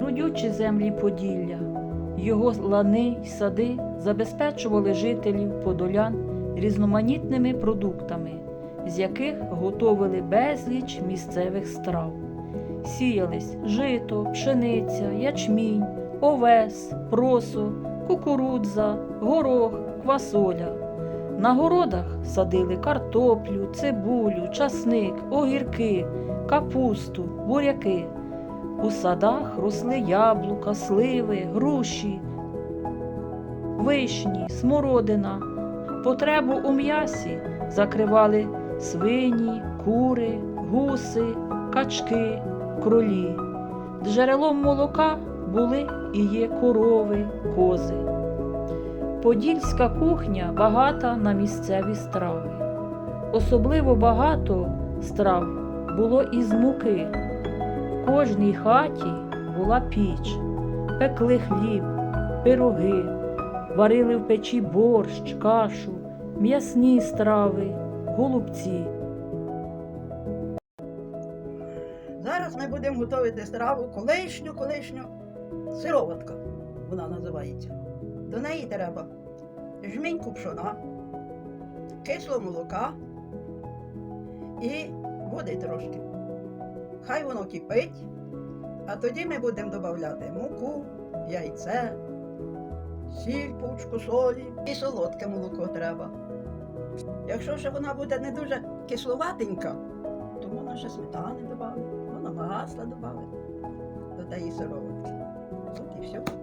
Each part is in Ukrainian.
Родючі землі Поділля, його лани й сади забезпечували жителів подолян різноманітними продуктами, з яких готовили безліч місцевих страв. Сіялись жито, пшениця, ячмінь, овес, просо, кукурудза, горох, квасоля. На городах садили картоплю, цибулю, часник, огірки, капусту, буряки. У садах росли яблука, сливи, груші, вишні, смородина. Потребу у м'ясі закривали свині, кури, гуси, качки, кролі. Джерелом молока були і є корови, кози. Подільська кухня багата на місцеві страви. Особливо багато страв було із муки. В кожній хаті була піч, пекли хліб, пироги, варили в печі борщ, кашу, м'ясні страви, голубці. Зараз ми будемо готувати страву колишню, колишню сироватка, вона називається. До неї треба жменьку пшона, кисло молока і води трошки. Хай воно кипить, а тоді ми будемо додавати муку, яйце, сіль, пучку солі і солодке молоко треба. Якщо ще вона буде не дуже кисловатенька, то можна ще сметани додати, можна масла додати до тієї сироватки. От і все.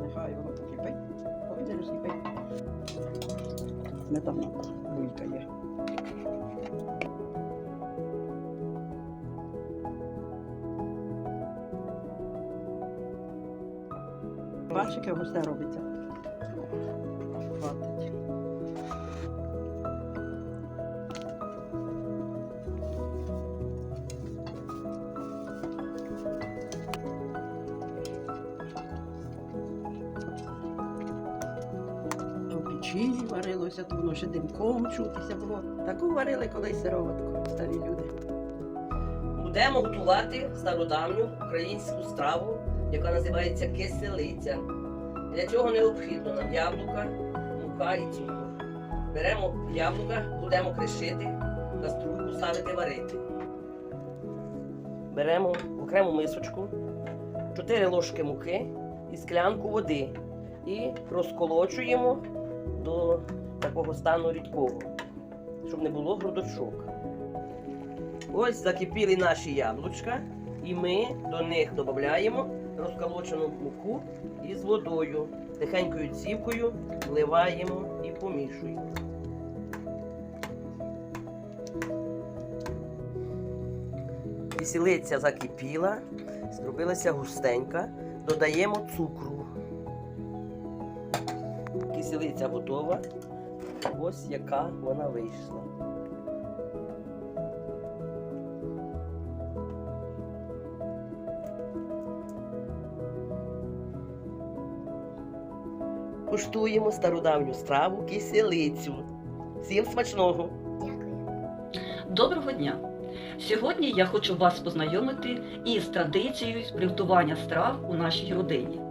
Нехай воно покипить, повинен розкипить. Сметана булька є. Як густе робиться. Хватить. А варилося, то воно ще димком чутися було. Таку варили колись сироватку, старі люди. Будемо готувати стародавню українську страву, яка називається киселиця. Для цього необхідно нам яблука, мука і цукор. Беремо яблука, будемо кришити, каструльку ставити варити. Беремо окрему мисочку, 4 ложки муки і склянку води. І розколочуємо до такого стану рідкого, щоб не було грудочок. Ось закипіли наші яблучка, і ми до них додаємо розколочену муку із водою. Тихенькою цівкою вливаємо і помішуємо. Киселиця закипіла, зробилася густенька, додаємо цукру. Киселиця готова. Ось яка вона вийшла. Куштуємо стародавню страву киселицю. Всім смачного! Доброго дня! Сьогодні я хочу вас познайомити із традицією з приготування страв у нашій родині.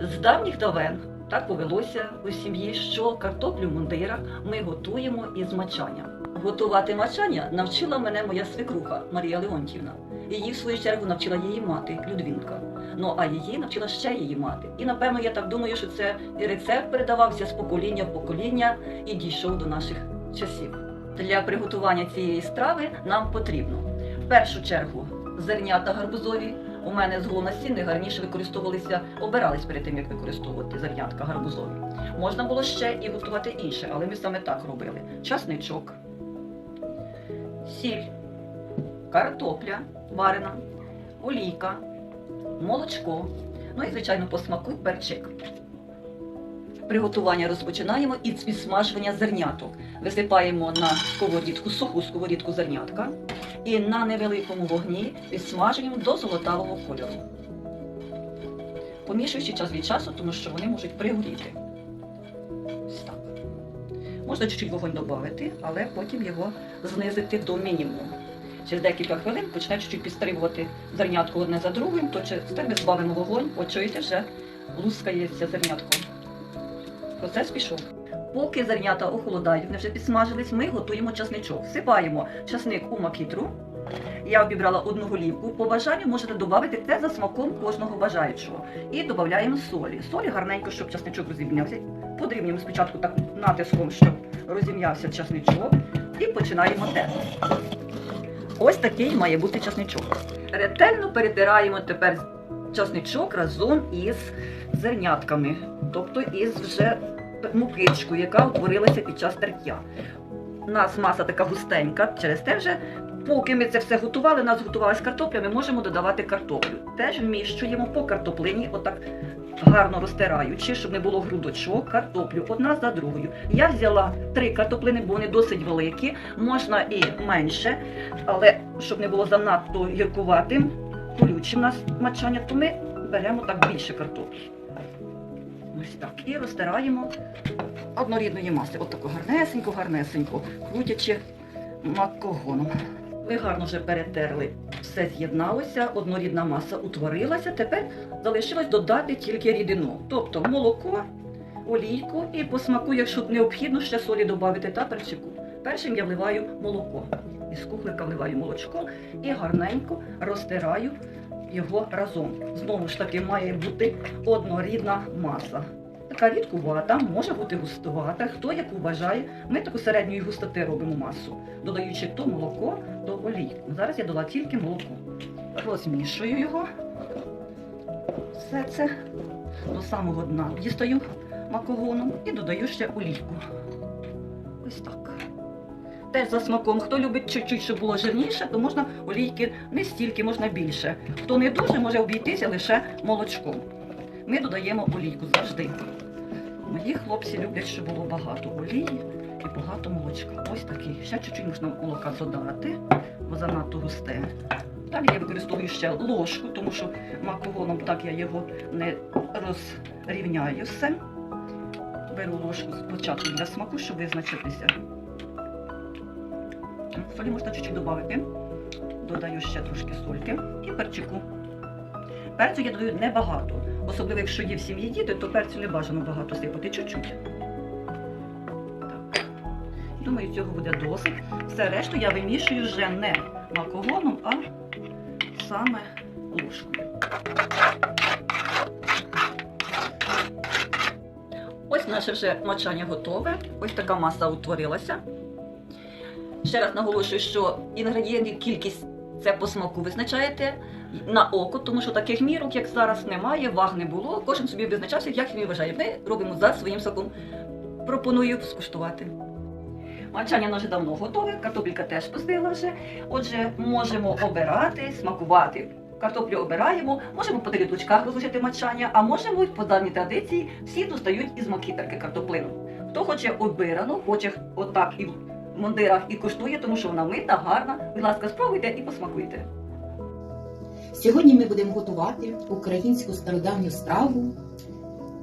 З давніх давен так повелося у сім'ї, що картоплю мундира ми готуємо із мачанням. Готувати мачання навчила мене моя свекруха Марія Леонтівна. Її, в свою чергу, навчила її мати Людвінка. Ну а її навчила ще її мати. І напевно я так думаю, що це рецепт передавався з покоління в покоління і дійшов до наших часів. Для приготування цієї страви нам потрібно в першу чергу зернята гарбузові. У мене з голонастінних гарніше використовувалися, обирались перед тим, як використовувати зернятка гарбузові. Можна було ще і готувати інше, але ми саме так робили: часничок, сіль, картопля варена, олійка, молочко, ну і, звичайно, по смаку перчик. Приготування розпочинаємо із підсмажування зерняток. Висипаємо на сковорідку, суху сковорідку зернятка і на невеликому вогні підсмажуємо до золотавого кольору. Помішуючи час від часу, тому що вони можуть пригоріти. Можна чуть-чуть вогонь додати, але потім його знизити до мінімуму. Через декілька хвилин почне чуть-чуть підстрибувати зернятко одне за другим, то через те ми збавимо вогонь, от вже лускається зернятко. Процес пішов. Поки зернята охолодають, вони вже підсмажились, ми готуємо часничок. Всипаємо часник у макітру. Я обібрала одну голівку. По бажанню можете додати це за смаком кожного бажаючого. І додаємо солі. Солі гарненько, щоб часничок розім'явся. Подрібнюємо спочатку так натиском, щоб розім'явся часничок. І починаємо терти. Ось такий має бути часничок. Ретельно перетираємо тепер часничок разом із зернятками, тобто із вже мукичкою, яка утворилася під час тертя. У нас маса така густенька, через те вже, поки ми це все готували, у нас готувалась картопля, ми можемо додавати картоплю. Теж вміщуємо по картоплині, отак гарно розтираючи, щоб не було грудочок, картоплю одна за другою. Я взяла три картоплини, бо вони досить великі, можна і менше, але щоб не було занадто гіркуватим, колючим нас мачання, то ми беремо так більше картоплі. Ось так. І розтираємо однорідної маси. От таку гарнесенько, крутячи макогоном. Ви гарно вже перетерли, все з'єдналося, однорідна маса утворилася. Тепер залишилось додати тільки рідину, тобто молоко, олійку і по смаку, якщо необхідно, ще солі додати та перчику. Першим я вливаю молоко. Із кухлика вливаю молочко і гарненько розтираю його разом. Знову ж таки, має бути однорідна маса. Така рідкувата, може бути густувата, хто яку бажає. Ми таку середньої густоти робимо масу, додаючи то молоко, то олійку. Зараз я дала тільки молоко. Розмішую його. Все це до самого дна дістаю макогоном і додаю ще олійку. Ось так. Теж за смаком. Хто любить чуть-чуть, щоб було жирніше, то можна олійки не стільки, можна більше. Хто не дуже, може обійтися лише молочком. Ми додаємо олійку завжди. Мої хлопці люблять, щоб було багато олії і багато молочка. Ось такий. Ще чуть-чуть можна молока додати, бо занадто густе. Далі я використовую ще ложку, тому що макогоном так я його не розрівняю все. Беру ложку спочатку для смаку, щоб визначитися. Солі можна чуть-чуть додати. Додаю ще трошки сольки і перчику. Перцю я додаю небагато. Особливо, якщо є в сім'ї діти, то перцю не бажано багато сипати, чуть-чуть. Думаю, цього буде досить. Все решту я вимішую вже не макогоном, а саме ложкою. Ось наше вже мочання готове. Ось така маса утворилася. Ще раз наголошую, що інгредієнтів кількість це по смаку визначаєте на око, тому що таких мірок, як зараз, немає, ваг не було. Кожен собі визначався, як він вважає. Ми робимо за своїм смаком. Пропоную скуштувати. Мачання наше давно готове, картопелька теж пустила вже. Отже, можемо обирати, смакувати. Картоплю обираємо, можемо по тарілочках розлучити мачання, а можемо по давній традиції всі достають із макітерки картоплину. Хто хоче обирано, хоче отак і в мундирах і коштує, тому що вона мита, гарна. Будь ласка, спробуйте і посмакуйте. Сьогодні ми будемо готувати українську стародавню страву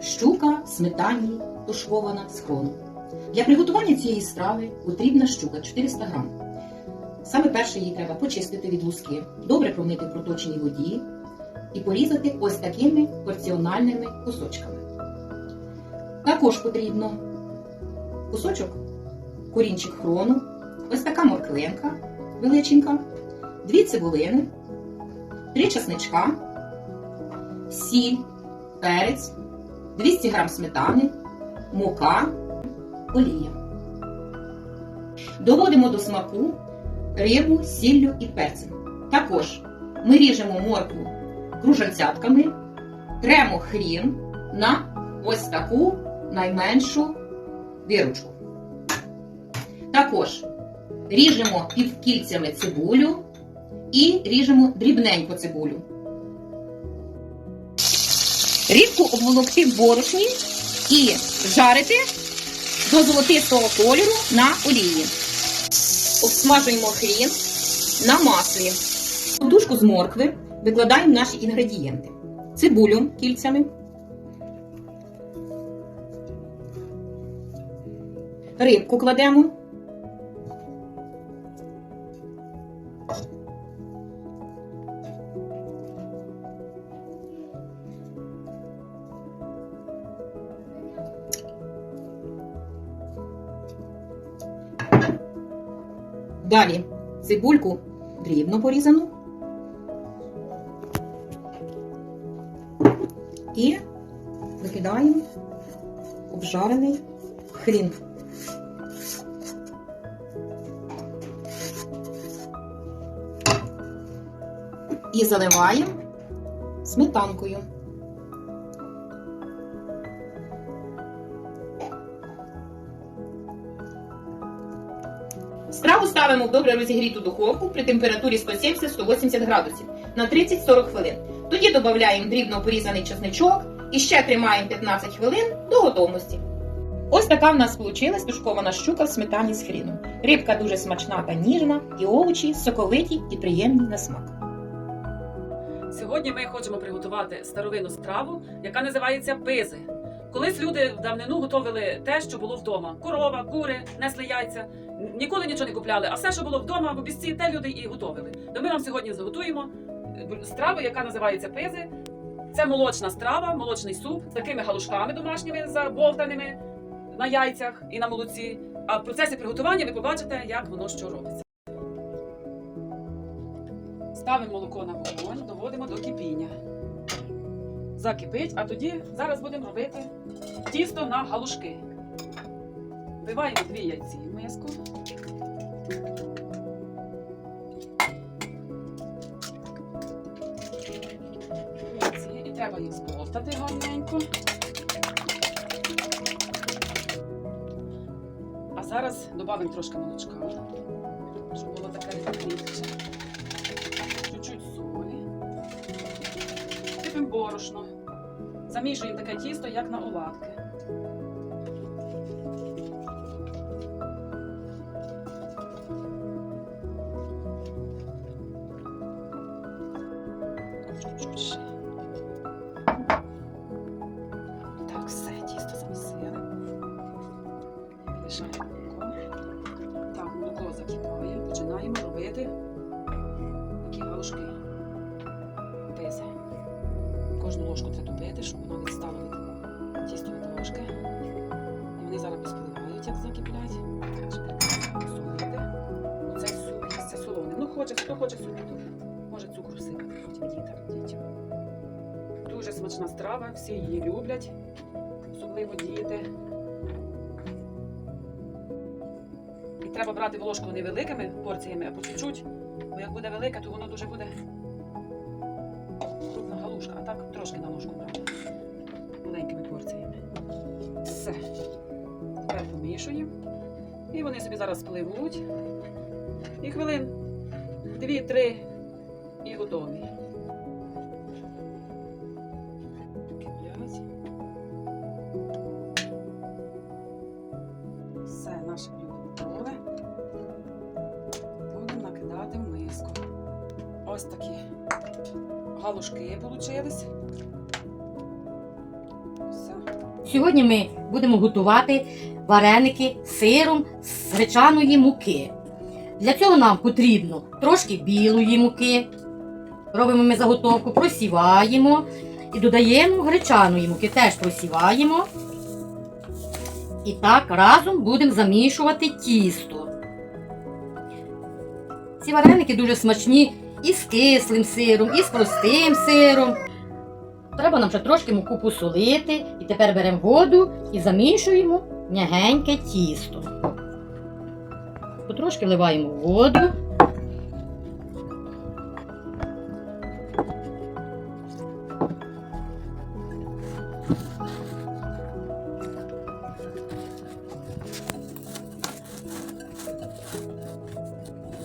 щука сметані тушкована з хрону. Для приготування цієї страви потрібна щука 400 грам. Саме перше її треба почистити від луски, добре промити в проточній воді і порізати ось такими порціональними кусочками. Також потрібно кусочок корінчик хрону, ось така морквинка величенька, дві цибулини, три часничка, сіль, перець, 200 г сметани, мука, олія. Доводимо до смаку рибу, сіллю і перцем. Також ми ріжемо моркву кружальцятками, тремо хрін на ось таку найменшу виручку. Також ріжемо півкільцями цибулю і ріжемо дрібненько цибулю. Рибку обволокти в борошні і жарити до золотистого кольору на олії. Обсмажуємо хрін на маслі. В дужку з моркви викладаємо наші інгредієнти: цибулю кільцями, рибку кладемо. Цибульку дрібно порізану. І викидаємо обжарений хрін. І заливаємо сметанкою. Ставимо в добре розігріту духовку при температурі 170-180 градусів на 30-40 хвилин. Тоді додаємо дрібно порізаний чесничок і ще тримаємо 15 хвилин до готовності. Ось така в нас вийшла тушкована щука в сметані з хріном. Рибка дуже смачна та ніжна, і овочі соковиті і приємні на смак. Сьогодні ми хочемо приготувати старовинну страву, яка називається пизи. Колись люди в давнину готували те, що було вдома: корова, кури, несли яйця. Ніколи нічого не купляли, а все, що було вдома, в обісці, те люди і готували. То ми вам сьогодні зготуємо е, страву, яка називається пизи. Це молочна страва, молочний суп з такими галушками домашніми забовтаними на яйцях і на молоці. А в процесі приготування ви побачите, як воно що робиться. Ставимо молоко на вогонь, доводимо до кипіння. Закипить, а тоді зараз будемо робити тісто на галушки. Вбиваємо дві яйці в миску. Яйці. І треба їх збовтати гарненько. А зараз додамо трошки молочка, щоб було таке рідше борошно, замішуємо таке тісто, як на оладки. Ложки. І вони зараз поспливають, як закиплять. Солити. Оцей суп їсться солоним. Ну, хоче, хто хоче супу, може цукру сипати потім дітям. дітям. Дуже смачна страва, всі її люблять, особливо діти. І треба брати в ложку невеликими порціями, а по чуть-чуть. Бо як буде велика, то воно дуже буде крупна галушка, а так трошки на ложку брати. Маленькими порціями. Все. І вони собі зараз пливуть. І хвилин дві-три і готові. Все, наше блюдо готове. Будемо накидати в миску. Ось такі галушки получились. Сьогодні ми будемо готувати вареники з сиром з гречаної муки. Для цього нам потрібно трошки білої муки. Робимо ми заготовку, просіваємо і додаємо гречаної муки, теж просіваємо. І так разом будемо замішувати тісто. Ці вареники дуже смачні і з кислим сиром, і з простим сиром. Треба нам ще трошки муку посолити. І тепер беремо воду і замішуємо м'ягеньке тісто. Потрошки вливаємо воду.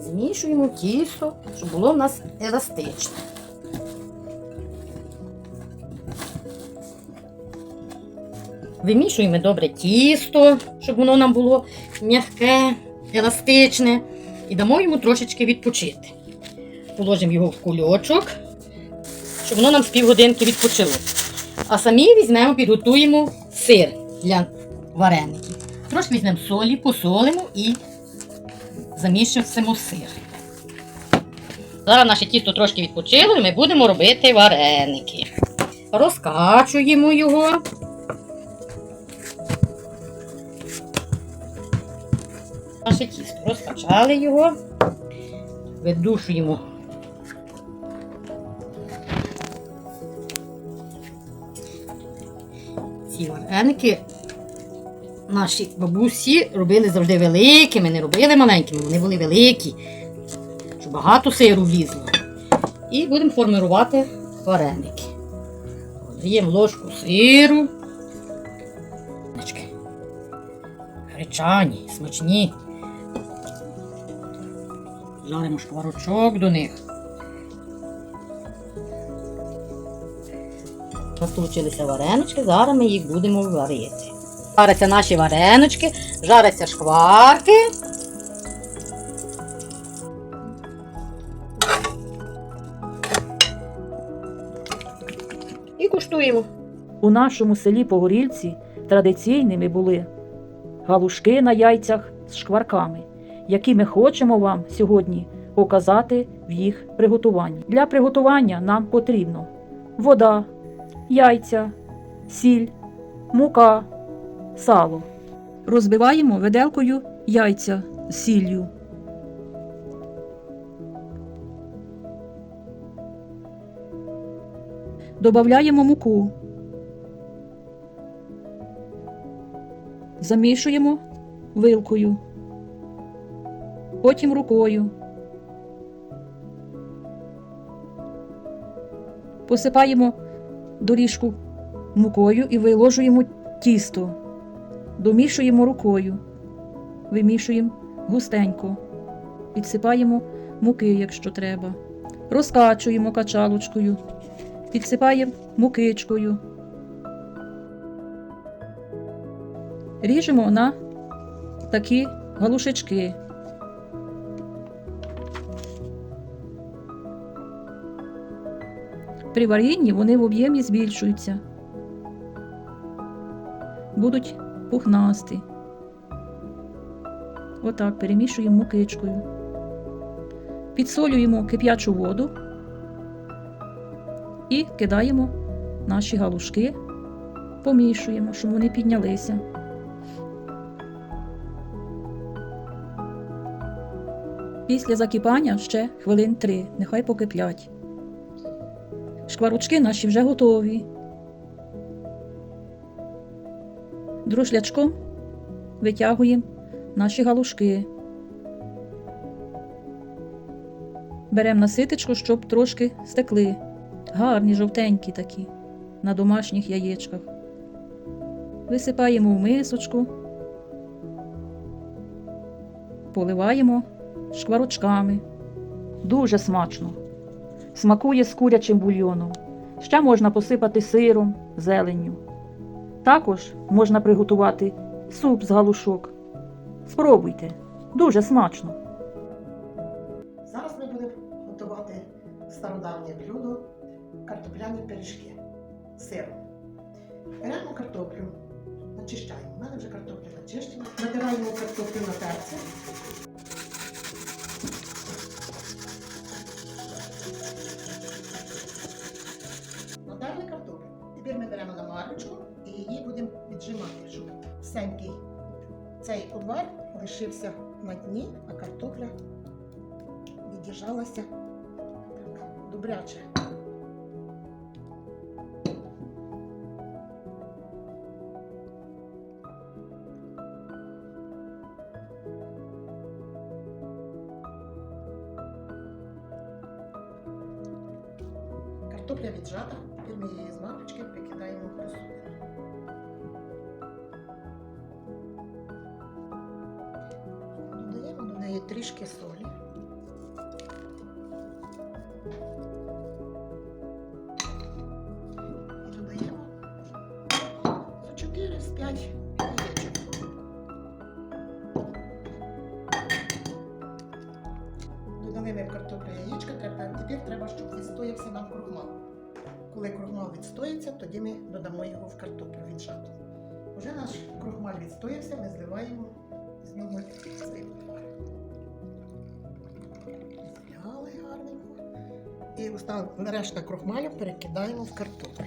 Змішуємо тісто, щоб було в нас еластичне. Вимішуємо добре тісто, щоб воно нам було м'яке, еластичне. І дамо йому трошечки відпочити. Положимо його в кульочок, щоб воно нам з півгодинки відпочило. А самі візьмемо, підготуємо сир для вареників. Трошки візьмемо солі, посолимо і замішуємо сир. Зараз наше тісто трошки відпочило і ми будемо робити вареники. Розкачуємо його. Наше тісто розкачали його, видушуємо. Ці вареники наші бабусі робили завжди великими, не робили маленькими, вони були великі, щоб багато сиру влізло. І будемо формувати вареники. Даємо ложку сиру. Гречані, смачні. Жаримо шкварочок до них. У варенички, зараз ми їх будемо варити. Жаряться наші варенички, жаряться шкварки. І куштуємо. У нашому селі Погорільці традиційними були галушки на яйцях з шкварками, які ми хочемо вам сьогодні показати в їх приготуванні. Для приготування нам потрібно вода, яйця, сіль, мука, сало. Розбиваємо виделкою яйця з сіллю. Добавляємо муку. Замішуємо вилкою, потім рукою. Посипаємо доріжку мукою і виложуємо тісто. Домішуємо рукою, вимішуємо густенько, підсипаємо муки, якщо треба. Розкачуємо качалочкою, підсипаємо мукичкою. Ріжемо на такі галушечки. При варінні вони в об'ємі збільшуються, будуть пухнасті. Отак перемішуємо мукичкою. Підсолюємо кип'ячу воду і кидаємо наші галушки, помішуємо, щоб вони піднялися. Після закипання ще хвилин три, нехай покиплять. Шкварочки наші вже готові. Друшлячком витягуємо наші галушки. Беремо на ситечко, щоб трошки стекли. Гарні, жовтенькі такі, на домашніх яєчках. Висипаємо в мисочку, поливаємо шкварочками. Дуже смачно. Смакує з курячим бульйоном. Ще можна посипати сиром, зеленню. Також можна приготувати суп з галушок. Спробуйте. Дуже смачно. Зараз ми будемо готувати стародавнє блюдо картопляні пиріжки з сиром. Беремо картоплю, Очищаємо. У мене вже картопля начищена. Натираємо картоплю на терці. Тепер ми беремо на марлечку і її будемо віджимати, щоб всенький цей обвар лишився на дні, а картопля від'їжджалася добряче. Картопля віджата, тепер ми її з марлечки прикидаємо в посуду. Додаємо до неї трішки солі. Відстоявся, ми зливаємо з нього цей отвар. Зляли гарненько. І остав решта крохмалю перекидаємо в картоплю.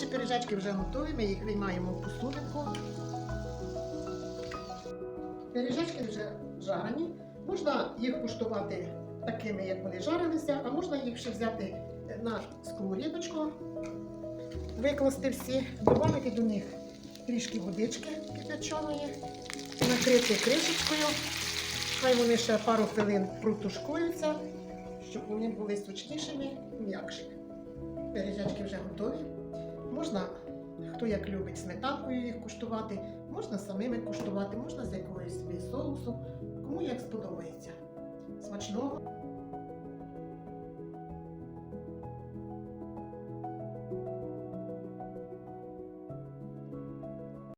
Наші пиріжечки вже готові, ми їх виймаємо в посудинку. Пиріжечки вже жарені. Можна їх куштувати такими, як вони жарилися, а можна їх ще взяти на сковорідочку, викласти всі, додати до них трішки водички кипяченої, накрити кришечкою. Хай вони ще пару хвилин протушкуються, щоб вони були сочнішими, м'якшими. Пиріжечки вже готові. Можна, хто як любить, сметанкою їх куштувати, можна самими куштувати, можна з якогось собі соусу, кому як сподобається. Смачного!